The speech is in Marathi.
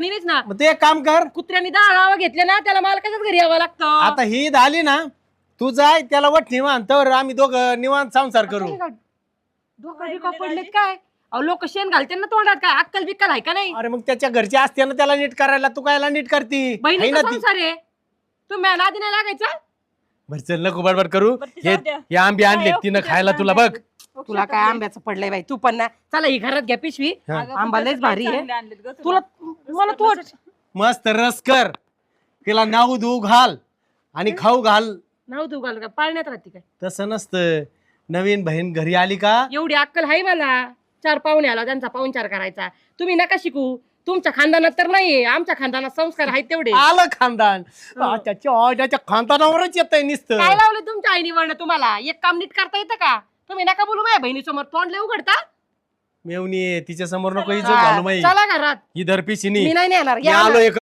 मीच ना मग ते एक काम कर. कुत्र्याने दहा नावं घेतले ना त्याला मालकाच्याच घरी यावं लागतं? आता ही झाली ना तू जाय त्याला वट निवांत. तर आम्ही दोघं निवांत संसार करू. डोकं बिकं पडलेत काय? अहो लोक शेण घालते ना तोंडात काय? अक्कल बिक्कल आहे का नाही? अरे मग त्याच्या घरचे असते ना त्याला नीट करायला. तू कायला नीट करती? है बहिणीचा ना ती. संसार आहे. तुम्ही नादी नाही लागायचा? बरं चल नको बडबड करू. बरं ती हे जाऊ द्या. हे आंबे आणले तिनं खायला तुला. बघ. तुला काय आंब्याचं पडलंय बाई? तू पण ना. चला ही घरात घ्या पिशवी. हा. आंबा लयच भारी आहे. तुला मला तू मस्त रस कर. तिला नाऊ धू घाल आणि खाऊ घाल. नाव तू घाल का? पाळण्यात राहते काय? तसं नसतं. नवीन बहीण घरी आली का? एवढी अक्कल आहे मला. चार पाहुणे आला त्यांचा पाहुणचार करायचा. तुम्ही नका शिकू. तुमच्या खानदानात तर नाहीये. आमच्या खानदानात संस्कार आहेत तेवढे. आलं खानदान. त्याच्या आ, त्याच्या खानदानावरच येत आहे नुसतं. काय लावलं तुमच्या आईनी वर्ण तुम्हाला? एक काम नीट करता येतं का? तुम्ही नका बोलू माझ्या बहिणीसमोर. तोंड लय उघडता. मेवणी तिच्या समोर नको. इज्जत घालू माई चला घरात. ही दरपिशीनी. मी नाही नेणार. मी या आलो. एक